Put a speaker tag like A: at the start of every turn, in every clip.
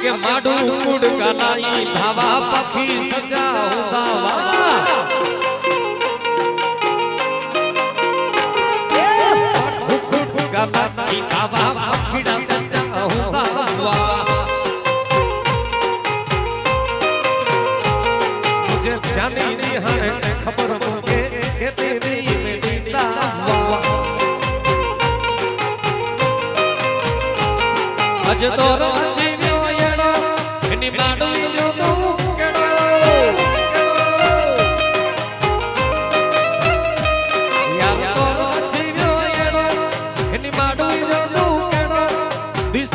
A: કે માડું કુડ ગલાઈ ભાવા પખી સજા ઉદાવા કુડ ગલાઈ ભાવા પખીડા સજા ઉદાવા મુજે જાની દી હણે ખબર મુકે કે તેરી મેરી દાવા અજ તો એની માડું જોતું એની માડું જોતું દિસ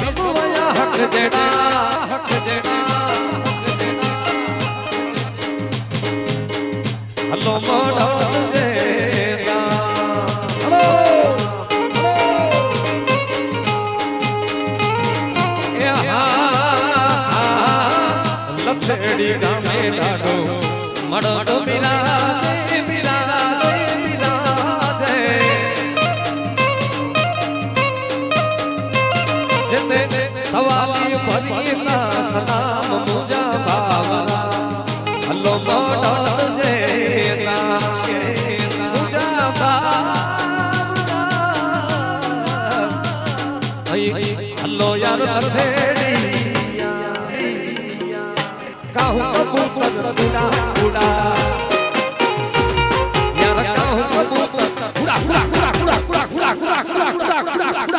A: rock, rock, rock.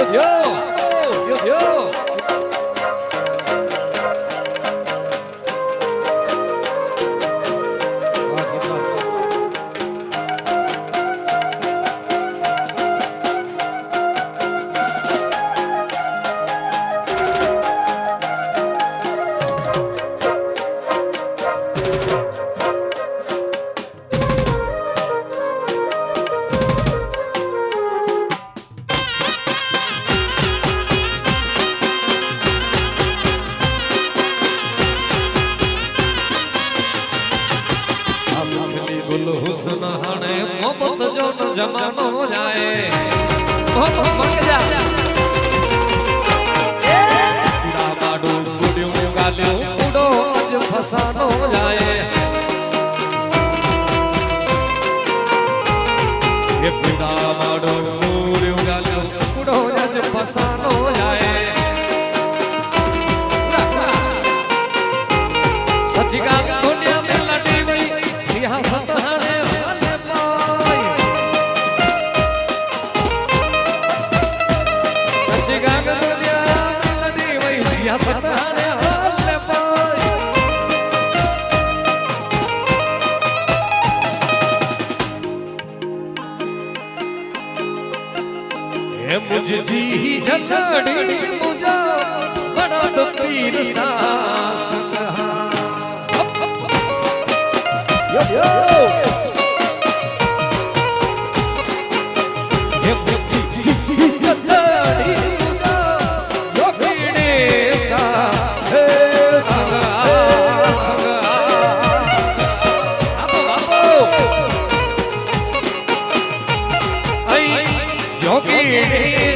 A: Adiós. સુનહણે મોબત જો જમાનો જાય ઓ મગજા ડાબાડો ગુડિયું ગાલ્યો ઉડો અજ ફસાનો જાય એ પીડા માડો ગુડિયું ગાલ્યો ઉડો અજ ફસાનો એ મુજજી જલડી મુજા બરદ પીર સાસ
B: યો યો
A: Yeah.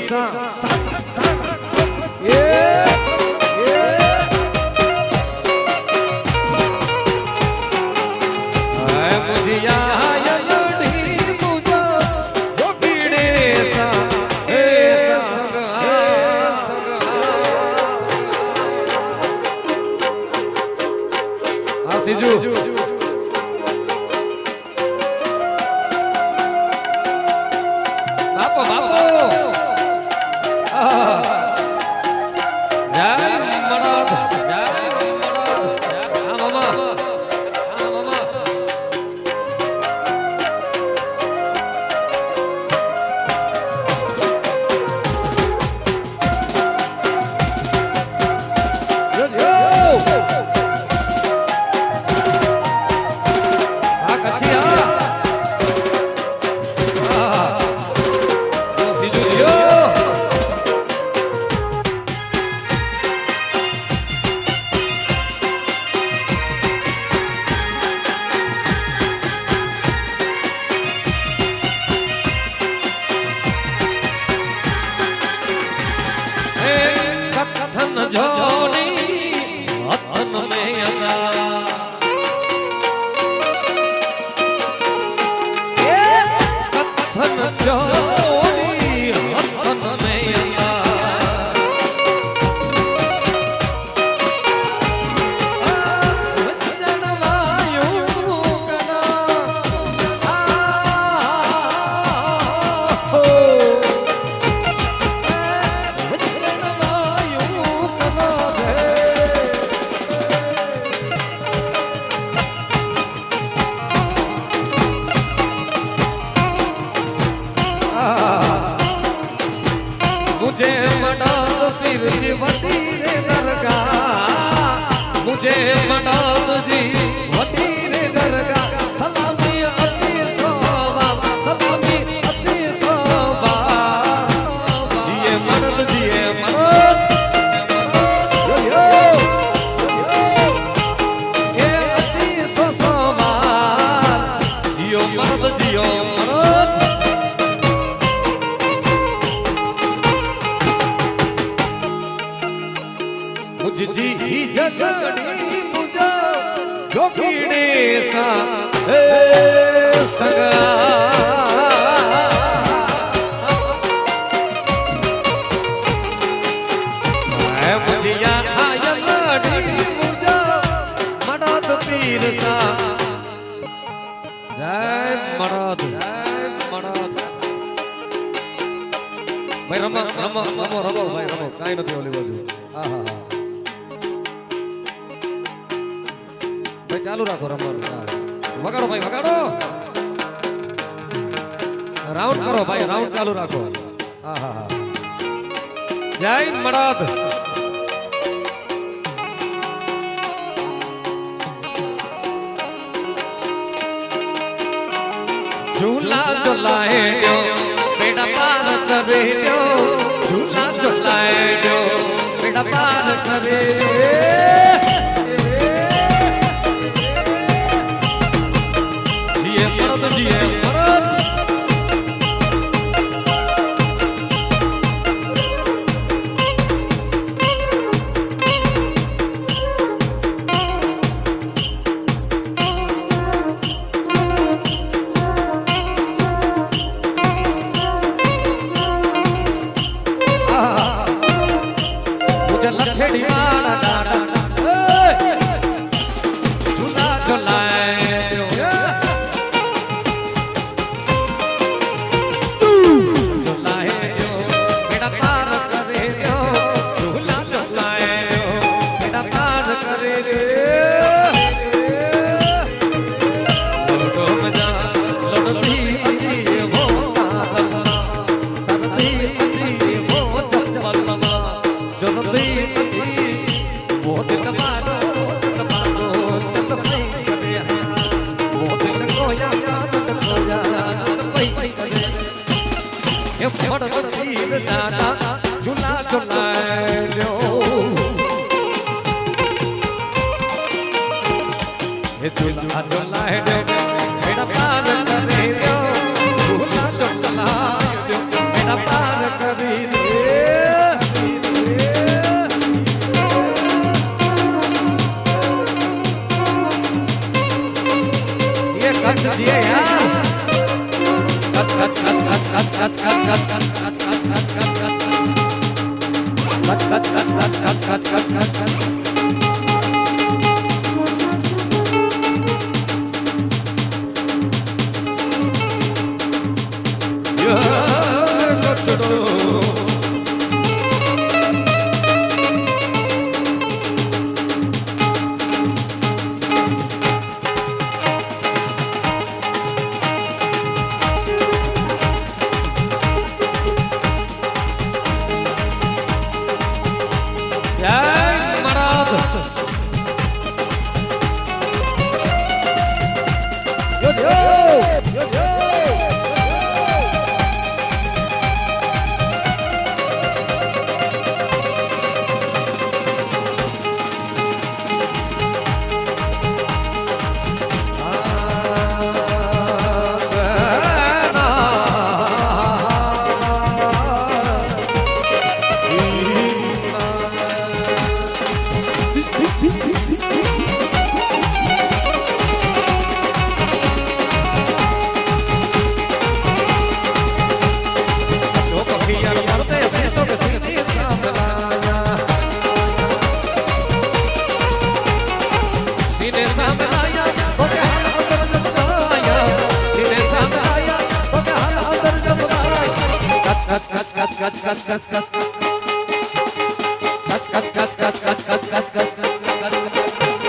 A: ça, ça. ભાઈ, રમો રમો રમો રમો, ભાઈ, રમો. કાંઈ નથી ઓલી બાજુ. હા હા હા. ભાઈ, ચાલુ રાખો રમવાનું. વગાડો, ભાઈ, વગાડો. રાઉન્ડ કરો, ભાઈ, રાઉન્ડ ચાલુ રાખો. હા હા હા. જય મરાઠ ઝૂલા ઝુલાય બેડા પાર કરે ઝૂલા ઝુલાય બેડા પાર કરે
B: જગતી નથી મોત
A: તમારો તમારો ચંદભાઈ કરે મોત કોયા કોયા ચંદભાઈ કરે એ ફળ ફળ નાના જુના જુનાલ્યો એ જુલા જુલા હે কাজ কাজ কাজ কাজ কাজ কাজ কাজ কাজ কাজ কাজ